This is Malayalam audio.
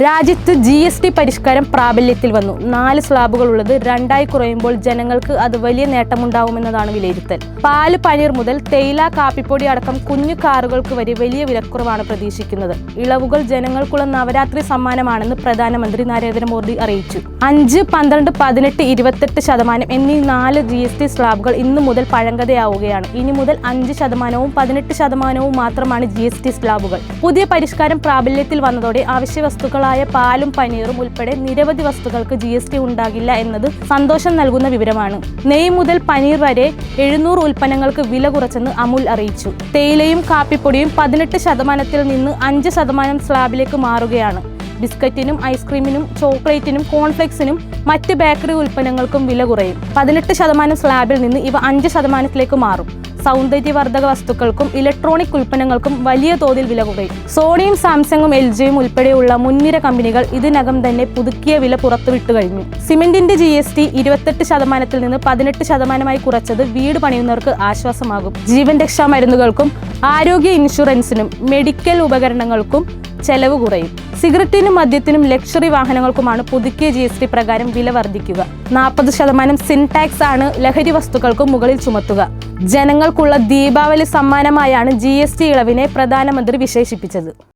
രാജ്യത്ത് ജി എസ് ടി പരിഷ്കാരം പ്രാബല്യത്തിൽ വന്നു. നാല് സ്ലാബുകൾ ഉള്ളത് രണ്ടായി കുറയുമ്പോൾ ജനങ്ങൾക്ക് അത് വലിയ നേട്ടമുണ്ടാവുമെന്നതാണ് വിലയിരുത്തൽ. പാൽ പനീർ മുതൽ തേയില കാപ്പിപ്പൊടി അടക്കം കുഞ്ഞു കാറുകൾക്ക് വരെ വലിയ വിലക്കുറവാണ് പ്രതീക്ഷിക്കുന്നത്. ഇളവുകൾ ജനങ്ങൾക്കുള്ള നവരാത്രി സമ്മാനമാണെന്ന് പ്രധാനമന്ത്രി നരേന്ദ്രമോദി അറിയിച്ചു. അഞ്ച് പന്ത്രണ്ട് പതിനെട്ട് ഇരുപത്തെട്ട് ശതമാനം എന്നീ നാല് ജി എസ് ടി സ്ലാബുകൾ ഇന്നു മുതൽ പഴങ്കതയാവുകയാണ് ഇനി മുതൽ അഞ്ച് ശതമാനവും പതിനെട്ട് ശതമാനവും മാത്രമാണ് ജി എസ് ടി സ്ലാബുകൾ. പുതിയ പരിഷ്കാരം പ്രാബല്യത്തിൽ വന്നതോടെ അവശ്യ വസ്തുക്കളായ പാലും പനീറും ഉൾപ്പെടെ നിരവധി വസ്തുക്കൾക്ക് ജി എസ് ടി ഉണ്ടാകില്ല എന്നത് സന്തോഷം നൽകുന്ന വിവരമാണ്. നെയ് മുതൽ പനീർ വരെ എഴുന്നൂറ് ഉൽപ്പന്നങ്ങൾക്ക് വില കുറച്ചെന്ന് അമുൽ അറിയിച്ചു. തേയിലയും കാപ്പിപ്പൊടിയും പതിനെട്ട് ശതമാനത്തിൽ നിന്ന് അഞ്ച് ശതമാനം സ്ലാബിലേക്ക് മാറുകയാണ്. ബിസ്ക്കറ്റിനും ഐസ്ക്രീമിനും ചോക്ലേറ്റിനും കോൺഫ്ലെക്സിനും മറ്റ് ബേക്കറി ഉൽപ്പന്നങ്ങൾക്കും വില കുറയും. പതിനെട്ട് ശതമാനം സ്ലാബിൽ നിന്ന് ഇവ അഞ്ച് ശതമാനത്തിലേക്ക് മാറും. സൗന്ദര്യവർദ്ധക വസ്തുക്കൾക്കും ഇലക്ട്രോണിക് ഉൽപ്പന്നങ്ങൾക്കും വലിയ തോതിൽ വില കുറയും. സോണിയും സാംസങ്ങും എൽ ജിയും ഉൾപ്പെടെയുള്ള മുൻനിര കമ്പനികൾ ഇതിനകം തന്നെ പുതുക്കിയ വില പുറത്തുവിട്ടു കഴിഞ്ഞു. സിമെന്റിന്റെ ജി എസ് ടി ഇരുപത്തെട്ട് ശതമാനത്തിൽ നിന്ന് പതിനെട്ട് ശതമാനമായി കുറച്ചത് വീട് പണിയുന്നവർക്ക് ആശ്വാസമാകും. ജീവൻ രക്ഷാ മരുന്നുകൾക്കും ആരോഗ്യ ഇൻഷുറൻസിനും മെഡിക്കൽ ഉപകരണങ്ങൾക്കും ചെലവ് കുറയും. സിഗരറ്റിനും മദ്യത്തിനും ലക്ഷറി വാഹനങ്ങൾക്കുമാണ് പുതുക്കിയ ജി എസ് ടി പ്രകാരം വില വർദ്ധിക്കുക. നാൽപ്പത് ശതമാനം സിൻടാക്സ് ആണ് ലഹരി വസ്തുക്കൾക്കും മുകളിൽ ചുമത്തുക. ജനങ്ങൾക്കുള്ള ദീപാവലി സമ്മാനമായാണ് ജി ഇളവിനെ പ്രധാനമന്ത്രി വിശേഷിപ്പിച്ചത്.